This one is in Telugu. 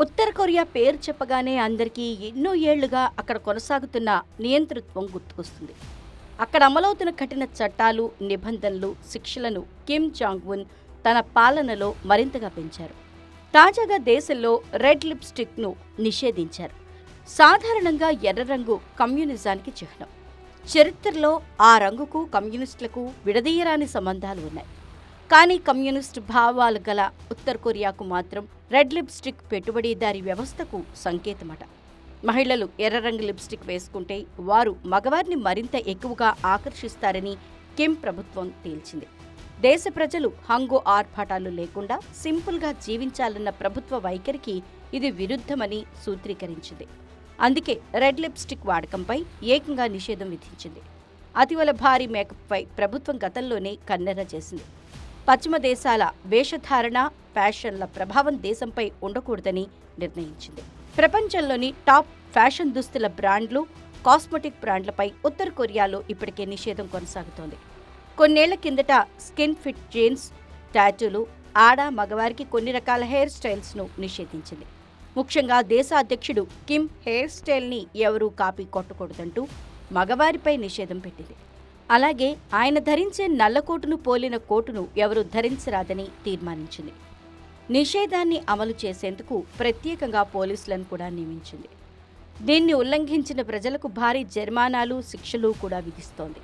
ఉత్తర కొరియా పేరు చెప్పగానే అందరికీ ఎన్నో ఏళ్ళుగా అక్కడ కొనసాగుతున్న నియంతృత్వం గుర్తుకొస్తుంది. అక్కడ అమలవుతున్న కఠిన చట్టాలు నిబంధనలు శిక్షలను కిమ్ జాంగ్ ఉన్ తన పాలనలో మరింతగా పెంచారు. తాజాగా దేశంలో రెడ్ లిప్స్టిక్ను నిషేధించారు. సాధారణంగా ఎర్ర రంగు కమ్యూనిజానికి చిహ్నం. చరిత్రలో ఆ రంగుకు కమ్యూనిస్టులకు విడదీయరాని సంబంధాలు ఉన్నాయి. కానీ కమ్యూనిస్ట్ భావాలు గల ఉత్తర కొరియాకు మాత్రం రెడ్ లిప్స్టిక్ పెట్టుబడిదారి వ్యవస్థకు సంకేతమట. మహిళలు ఎర్ర రంగు లిప్స్టిక్ వేసుకుంటే వారు మగవారిని మరింత ఎక్కువగా ఆకర్షిస్తారని కిమ్ ప్రభుత్వం తేల్చింది. దేశ ప్రజలు హంగు ఆర్భాటాలు లేకుండా సింపుల్గా జీవించాలన్న ప్రభుత్వ వైఖరికి ఇది విరుద్ధమని సూత్రీకరించింది. అందుకే రెడ్ లిప్స్టిక్ వాడకంపై ఏకంగా నిషేధం విధించింది. అతివల భారీ మేకప్పై ప్రభుత్వం గతంలోనే కన్నెర చేసింది. పశ్చిమ దేశాల వేషధారణ ఫ్యాషన్ల ప్రభావం దేశంపై ఉండకూడదని నిర్ణయించింది. ప్రపంచంలోని టాప్ ఫ్యాషన్ దుస్తుల బ్రాండ్లు కాస్మెటిక్ బ్రాండ్లపై ఉత్తర కొరియాలో ఇప్పటికే నిషేధం కొనసాగుతోంది. కొన్నేళ్ళ కిందట స్కిన్ ఫిట్ జీన్స్ టాటూలు ఆడ మగవారికి కొన్ని రకాల హెయిర్ స్టైల్స్ను నిషేధించింది. ముఖ్యంగా దేశ అధ్యక్షుడు కిమ్ హెయిర్ స్టైల్ని ఎవరూ కాపీ కొట్టకూడదంటూ మగవారిపై నిషేధం పెట్టింది. అలాగే ఆయన ధరించే నల్ల కోటును పోలిన కోటును ఎవరూ ధరించరాదని తీర్మానించింది. నిషేధాన్ని అమలు చేసేందుకు ప్రత్యేకంగా పోలీసులను కూడా నియమించింది. దీన్ని ఉల్లంఘించిన ప్రజలకు భారీ జరిమానాలు శిక్షలు కూడా విధిస్తోంది.